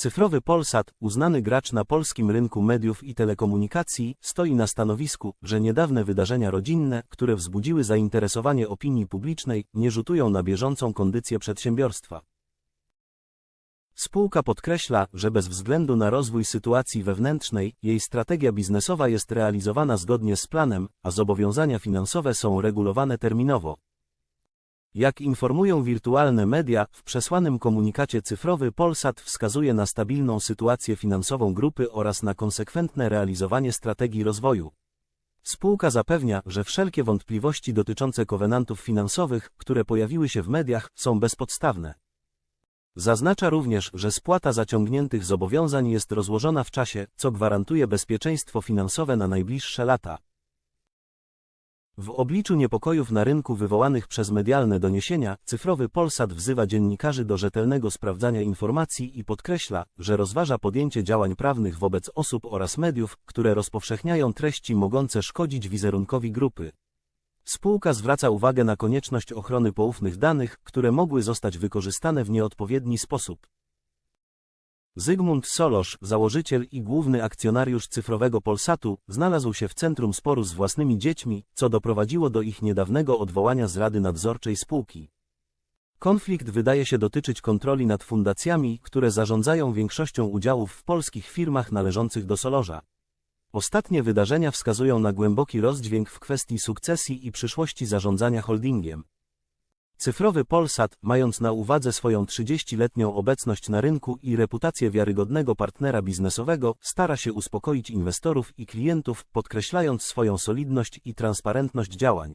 Cyfrowy Polsat, uznany gracz na polskim rynku mediów i telekomunikacji, stoi na stanowisku, że niedawne wydarzenia rodzinne, które wzbudziły zainteresowanie opinii publicznej, nie rzutują na bieżącą kondycję przedsiębiorstwa. Spółka podkreśla, że bez względu na rozwój sytuacji wewnętrznej, jej strategia biznesowa jest realizowana zgodnie z planem, a zobowiązania finansowe są regulowane terminowo. Jak informują wirtualne media, w przesłanym komunikacie cyfrowy Polsat wskazuje na stabilną sytuację finansową grupy oraz na konsekwentne realizowanie strategii rozwoju. Spółka zapewnia, że wszelkie wątpliwości dotyczące kowenantów finansowych, które pojawiły się w mediach, są bezpodstawne. Zaznacza również, że spłata zaciągniętych zobowiązań jest rozłożona w czasie, co gwarantuje bezpieczeństwo finansowe na najbliższe lata. W obliczu niepokojów na rynku wywołanych przez medialne doniesienia, cyfrowy Polsat wzywa dziennikarzy do rzetelnego sprawdzania informacji i podkreśla, że rozważa podjęcie działań prawnych wobec osób oraz mediów, które rozpowszechniają treści mogące szkodzić wizerunkowi grupy. Spółka zwraca uwagę na konieczność ochrony poufnych danych, które mogły zostać wykorzystane w nieodpowiedni sposób. Zygmunt Solosz, założyciel i główny akcjonariusz cyfrowego Polsatu, znalazł się w centrum sporu z własnymi dziećmi, co doprowadziło do ich niedawnego odwołania z Rady Nadzorczej spółki. Konflikt wydaje się dotyczyć kontroli nad fundacjami, które zarządzają większością udziałów w polskich firmach należących do Solorza. Ostatnie wydarzenia wskazują na głęboki rozdźwięk w kwestii sukcesji i przyszłości zarządzania holdingiem. Cyfrowy Polsat, mając na uwadze swoją 30-letnią obecność na rynku i reputację wiarygodnego partnera biznesowego, stara się uspokoić inwestorów i klientów, podkreślając swoją solidność i transparentność działań.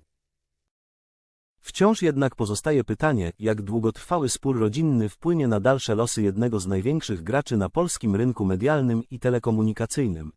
Wciąż jednak pozostaje pytanie, jak długotrwały spór rodzinny wpłynie na dalsze losy jednego z największych graczy na polskim rynku medialnym i telekomunikacyjnym.